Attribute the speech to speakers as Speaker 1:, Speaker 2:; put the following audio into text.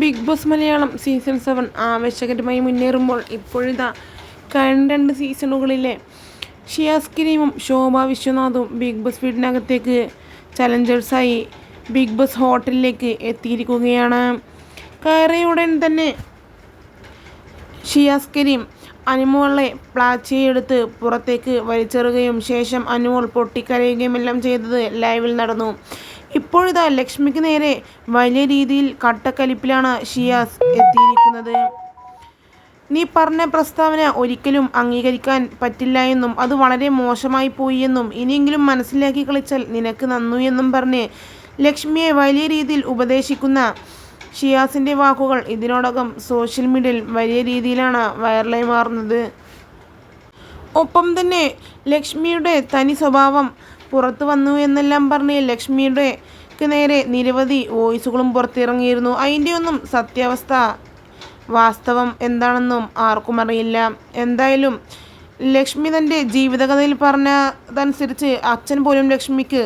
Speaker 1: Bigg Boss Malayalam season seven ആവേശകരമായി മുന്നേറുമ്പോൾ ഇപ്പോഴിതാ കഴിഞ്ഞ രണ്ട് സീസണുകളിലെ ഷിയാസ് കിരീമും ശോഭ വിശ്വനാഥും ബിഗ് ബോസ് വീടിനകത്തേക്ക് ചലഞ്ചേഴ്സായി ബിഗ് ബോസ് ഹോട്ടലിലേക്ക് എത്തിയിരിക്കുകയാണ്. കയറിയ ഉടൻ തന്നെ ഷിയാസ് കരീം അനുമോളെ പ്ലാച്ചിയെടുത്ത് പുറത്തേക്ക് വലിച്ചെറുകയും ശേഷം അനുമോൾ പൊട്ടിക്കരയുകയും എല്ലാം ചെയ്തത് ലൈവിൽ നടന്നു. ഇപ്പോഴിതാ ലക്ഷ്മിക്ക് നേരെ വലിയ രീതിയിൽ കട്ടക്കലിപ്പിലാണ് ഷിയാസ് എത്തിയിരിക്കുന്നത്. നീ പറഞ്ഞ പ്രസ്താവന ഒരിക്കലും അംഗീകരിക്കാൻ പറ്റില്ല എന്നും അത് വളരെ മോശമായി പോയി എന്നും ഇനിയെങ്കിലും മനസ്സിലാക്കി കളിച്ചാൽ നിനക്ക് നന്നു എന്നും പറഞ്ഞ് ലക്ഷ്മിയെ വലിയ രീതിയിൽ ഉപദേശിക്കുന്ന ഷിയാസിന്റെ വാക്കുകൾ ഇതിനോടകം സോഷ്യൽ മീഡിയയിൽ വലിയ രീതിയിലാണ് വൈറലായി മാറുന്നത്. ഒപ്പം തന്നെ ലക്ഷ്മിയുടെ തനി സ്വഭാവം പുറത്തു വന്നു എന്നെല്ലാം പറഞ്ഞ് ലക്ഷ്മിയുടെ നേരെ നിരവധി വോയിസുകളും പുറത്തിറങ്ങിയിരുന്നു. അതിന്റെ ഒന്നും സത്യാവസ്ഥ വാസ്തവം എന്താണെന്നും ആർക്കും അറിയില്ല. എന്തായാലും ലക്ഷ്മി തന്റെ ജീവിതകഥയിൽ പറഞ്ഞതനുസരിച്ച് അച്ഛൻ പോലും ലക്ഷ്മിക്ക്